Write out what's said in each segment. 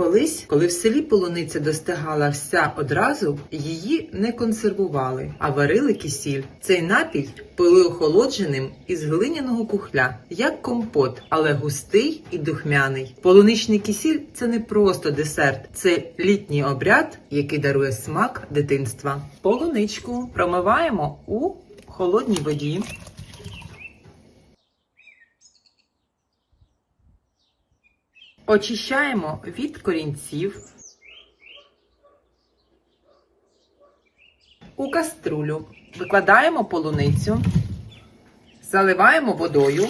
Колись, коли в селі полуниця достигала вся одразу, її не консервували, а варили кисіль. Цей напій пили охолодженим із глиняного кухля, як компот, але густий і духмяний. Полуничний кисіль це не просто десерт, це літній обряд, який дарує смак дитинства. Полуничку промиваємо у холодній воді. Очищаємо від корінців. У каструлю викладаємо полуницю, заливаємо водою,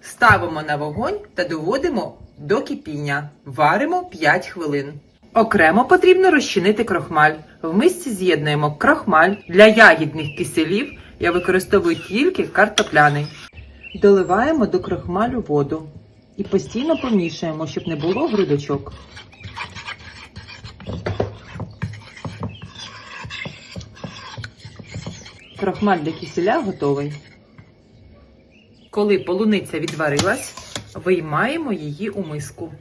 ставимо на вогонь та доводимо до кипіння. Варимо 5 хвилин. Окремо потрібно розчинити крохмаль. В мисці з'єднуємо крохмаль. Для ягідних киселів я використовую тільки картопляний. Доливаємо до крохмалю воду і постійно помішуємо, щоб не було грудочок. Крохмаль для киселя готовий. Коли полуниця відварилась, виймаємо її у миску.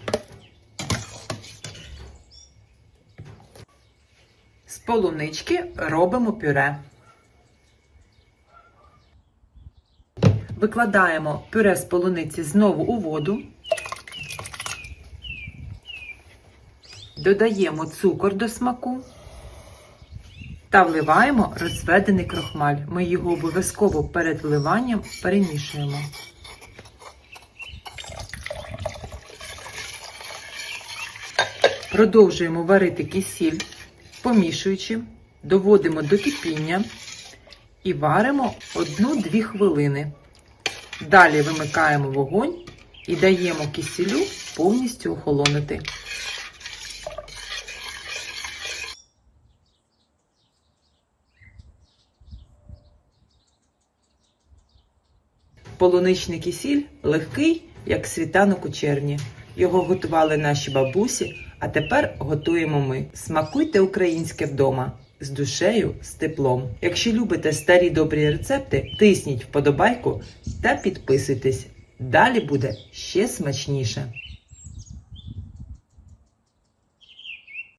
З полунички робимо пюре. Викладаємо пюре з полуниці знову у воду. Додаємо цукор до смаку та вливаємо розведений крохмаль. Ми його обов'язково перед вливанням перемішуємо. Продовжуємо варити кисіль, помішуючи, доводимо до кипіння і варимо 1-2 хвилини. Далі вимикаємо вогонь і даємо кисілю повністю охолонути. Полуничний кисіль легкий, як світанок у червні. Його готували наші бабусі, а тепер готуємо ми. Смакуйте українське вдома з душею, з теплом. Якщо любите старі добрі рецепти, тисніть вподобайку та підписуйтесь. Далі буде ще смачніше.